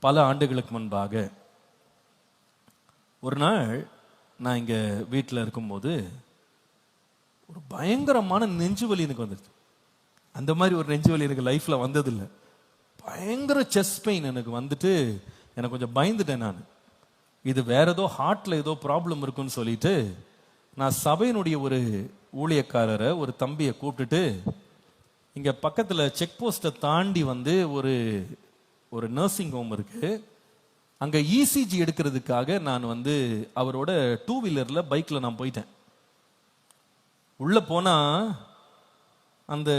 பல ஆண்டுகளுக்கு முன்பாக ஒரு நாள் நான் இங்கே வீட்டில் இருக்கும்போது ஒரு பயங்கரமான நெஞ்சு வலி எனக்கு வந்துடுச்சு அந்த மாதிரி ஒரு நெஞ்சு வலி எனக்கு லைஃப்பில் வந்ததில்லை. பயங்கர செஸ் பெயின் எனக்கு வந்துட்டு எனக்கு கொஞ்சம் பயந்துட்டேன் நான். இது வேற ஏதோ ஹார்ட்டில் ஏதோ ப்ராப்ளம் இருக்குன்னு சொல்லிட்டு நான் சபையினுடைய ஒரு ஊழியக்காரரை ஒரு தம்பியை கூப்பிட்டுட்டு இங்கே பக்கத்தில் செக் போஸ்ட்டை தாண்டி வந்து ஒரு ஒரு நர்சிங் ஹோம் இருக்கு. அங்க இசிஜி எடுக்கிறதுக்காக நான் வந்து அவரோட டூ வீலர்ல பைக்ல நான் போயிட்டேன். உள்ள போனா அந்த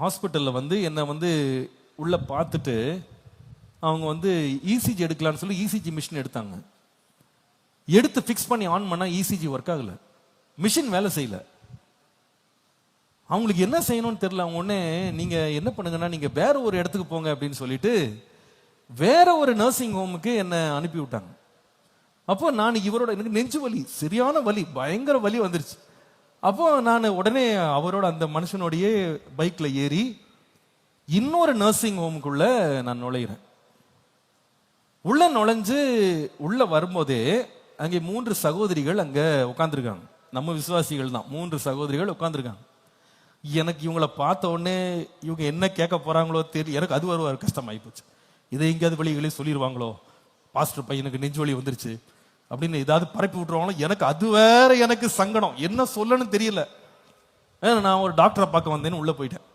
ஹாஸ்பிட்டல்ல வந்து என்னை வந்து உள்ள பார்த்துட்டு அவங்க வந்து இசிஜி எடுக்கலாம்னு சொல்லி இசிஜி மிஷின் எடுத்தாங்க. எடுத்து ஃபிக்ஸ் பண்ணி ஆன் பண்ணால் இசிஜி ஒர்க் ஆகலை. மிஷின் வேலை செய்யல. அவங்களுக்கு என்ன செய்யணும்னு தெரியல. அவங்க உடனே நீங்கள் என்ன பண்ணுங்கன்னா நீங்கள் வேற ஒரு இடத்துக்கு போங்க அப்படின்னு சொல்லிட்டு வேற ஒரு நர்சிங் ஹோமுக்கு என்னை அனுப்பி விட்டாங்க. அப்போ நான் இவரோட எனக்கு நெஞ்சு வலி சரியான வலி பயங்கர வலி வந்துருச்சு. அப்போ நான் உடனே அவரோட அந்த மனுஷனோடையே பைக்கில் ஏறி இன்னொரு நர்சிங் ஹோமுக்குள்ள நான் நுழையிறேன். உள்ள நுழைஞ்சு உள்ள வரும்போதே அங்கே மூன்று சகோதரிகள் அங்கே உட்காந்துருக்காங்க நம்ம விசுவாசிகள் தான் மூன்று சகோதரிகள் உட்காந்துருக்காங்க எனக்கு இவங்கள பார்த்த உடனே இவங்க என்ன கேட்க போறாங்களோ தெரியல எனக்கு அது ஒரு கஷ்டமாயி போச்சு. இதை எங்கேயாவது வெளியே சொல்லிடுவாங்களோ பாஸ்டர் பையனுக்கு நெஞ்சு வலி வந்துருச்சு. அப்படின்னு ஏதாவது பரப்பி விட்டுருவாங்களோ? எனக்கு அது வேற எனக்கு சங்கடம். என்ன சொல்லணும்னு தெரியல. நான் ஒரு டாக்டரை பார்க்க வந்தேன்னு உள்ளே போயிட்டேன்.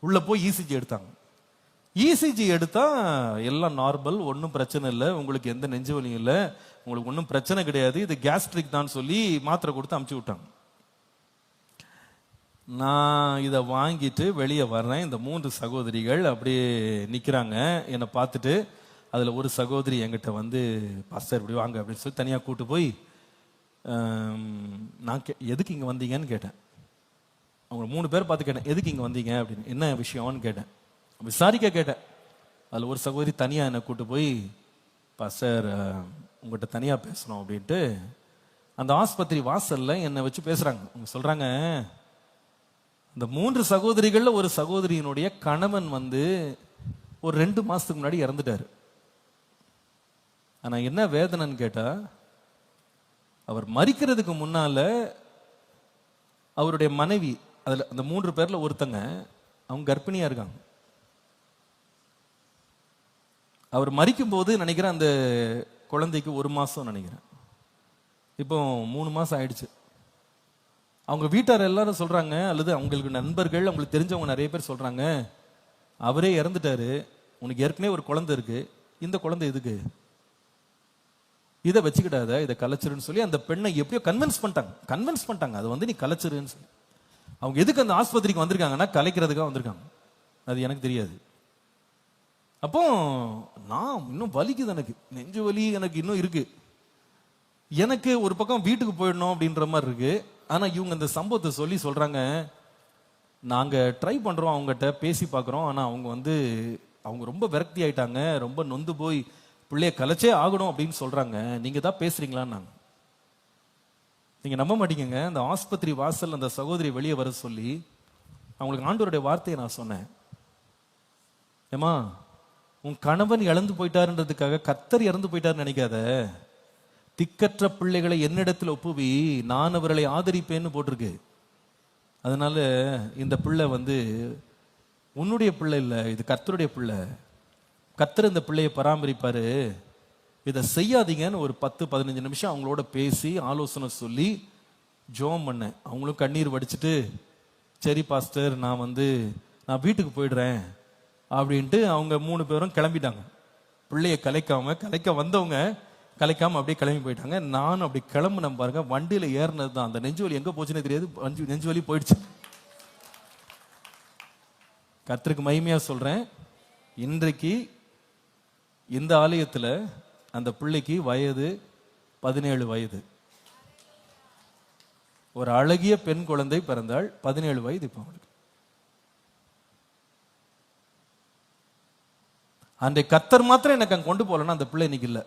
உள்ளே போய் இசிஜி எடுத்தாங்க. இசிஜி எடுத்தா எல்லாம் நார்மல் ஒன்றும் பிரச்சனை இல்லை. உங்களுக்கு எந்த நெஞ்சு வலியும் இல்லை. உங்களுக்கு ஒன்றும் பிரச்சனை கிடையாது. இது கேஸ்ட்ரிக் தான் சொல்லி மாத்திரை கொடுத்து அமுச்சு விட்டாங்க. நான் இதை வாங்கிட்டு வெளியே வர்றேன். இந்த மூன்று சகோதரிகள் அப்படியே நிற்கிறாங்க என்னை பார்த்துட்டு அதில் ஒரு சகோதரி என்கிட்ட வந்து பாஸ்டர் இப்படி வாங்க அப்படின்னு சொல்லி தனியாக கூட்டு போய் நான் கே எதுக்கு இங்கே வந்தீங்கன்னு கேட்டேன். அவங்க மூணு பேர் பார்த்து கேட்டேன் எதுக்கு இங்கே வந்தீங்க? அப்படின்னு. என்ன விஷயம்னு கேட்டேன். விசாரிக்க கேட்டேன். அதில் ஒரு சகோதரி தனியாக என்னை கூட்டு போய் பாஸ்டர் உங்கள்கிட்ட தனியாக பேசணும் அப்படின்ட்டு அந்த ஆஸ்பத்திரி வாசலில் என்னை வச்சு பேசுகிறாங்க அவங்க சொல்கிறாங்க இந்த மூன்று சகோதரிகளில் ஒரு சகோதரியினுடைய கணவன் வந்து ஒரு ரெண்டு மாதத்துக்கு முன்னாடி இறந்துட்டாரு. ஆனால் என்ன வேதனைன்னு கேட்டால் அவர் மறிக்கிறதுக்கு முன்னால அவருடைய மனைவி அதில் அந்த மூன்று பேரில் ஒருத்தங்க அவங்க கர்ப்பிணியாக இருக்காங்க. அவர் மரிக்கும் போது நினைக்கிறேன் அந்த குழந்தைக்கு ஒரு மாதம் நினைக்கிறேன். இப்போ மூணு மாதம் ஆயிடுச்சு. அவங்க வீட்டார் எல்லாரும் சொல்றாங்க அல்லது அவங்களுக்கு நண்பர்கள் அவங்களுக்கு தெரிஞ்சவங்க நிறைய பேர் சொல்றாங்க அவரே இறந்துட்டாரு உனக்கு ஏற்கனவே ஒரு குழந்தை இருக்கு இந்த குழந்தை எதுக்கு? இதை வச்சுக்கிடாத இதை கலைச்சிருன்னு சொல்லி அந்த பெண்ணை எப்படியோ கன்வின்ஸ் பண்ணிட்டாங்க. கன்வின்ஸ் பண்ணிட்டாங்க. அது வந்து நீ கலைச்சிருன்னு சொல்லி. அவங்க எதுக்கு அந்த ஆஸ்பத்திரிக்கு வந்திருக்காங்கன்னா கலைக்கிறதுக்காக வந்திருக்காங்க. அது எனக்கு தெரியாது. அப்போ நான் இன்னும் வலிக்குது எனக்கு. நெஞ்சு வலி எனக்கு இன்னும் இருக்கு. எனக்கு ஒரு பக்கம் வீட்டுக்கு போயிடணும் அப்படின்ற மாதிரி இருக்கு. ஆனால் இவங்க இந்த சம்பவத்தை சொல்லி சொல்கிறாங்க நாங்கள் ட்ரை பண்ணுறோம் அவங்ககிட்ட பேசி பார்க்குறோம். ஆனால் அவங்க வந்து அவங்க ரொம்ப விரக்தி ஆயிட்டாங்க. ரொம்ப நொந்து போய் பிள்ளைய கலைச்சே ஆகணும் அப்படின்னு சொல்கிறாங்க நீங்கள் தான் பேசுறீங்களான்னு நாங்கள் நீங்கள் நம்ப மாட்டீங்கங்க. அந்த ஆஸ்பத்திரி வாசல் அந்த சகோதரி வெளியே வர சொல்லி அவங்களுக்கு ஆண்டோருடைய வார்த்தையை நான் சொன்னேன். ஏமா உன் கணவன் இழந்து போயிட்டாருன்றதுக்காக கத்தர் இறந்து போயிட்டாருன்னு நினைக்காத. திக்கற்ற பிள்ளைகளை என்னிடத்தில் ஒப்புவி நான் அவர்களை ஆதரிப்பேன்னு போட்டிருக்கு. அதனால இந்த பிள்ளை வந்து உன்னுடைய பிள்ளை இல்லை இது கர்த்தருடைய பிள்ளை. கர்த்தர் இந்த பிள்ளையை பராமரிப்பார். இதை செய்யாதீங்கன்னு ஒரு பத்து பதினஞ்சு நிமிஷம் அவங்களோட பேசி ஆலோசனை சொல்லி ஜோம் பண்ணேன் அவங்களும் கண்ணீர் வடிச்சிட்டு சரி பாஸ்டர் நான் வந்து நான் வீட்டுக்கு போயிடுறேன் அப்படின்ட்டு அவங்க மூணு பேரும் கிளம்பிட்டாங்க. பிள்ளைய கலைக்காம கலைக்க வந்தவங்க கலைக்காமல் அப்படியே கிளம்பி போயிட்டாங்க. நானும் அப்படி கிளம்புன பாருங்க. வண்டியில ஏறினது தான் அந்த நெஞ்சு வலி எங்க போச்சுன்னே தெரியாது. நெஞ்சு வலி போயிடுச்சு. கர்த்தருக்கு மகிமையாக சொல்கிறேன் இன்றைக்கு இந்த ஆலயத்தில் அந்த பிள்ளைக்கு வயது பதினேழு வயது. ஒரு அழகிய பெண் குழந்தை பிறந்தாள். பதினேழு வயது இப்போ அவளுக்கு. அந்த கத்தர் மாத்திரம் எனக்கு அங்கே கொண்டு போகலன்னா அந்த பிள்ளை இன்னைக்கு இல்லை.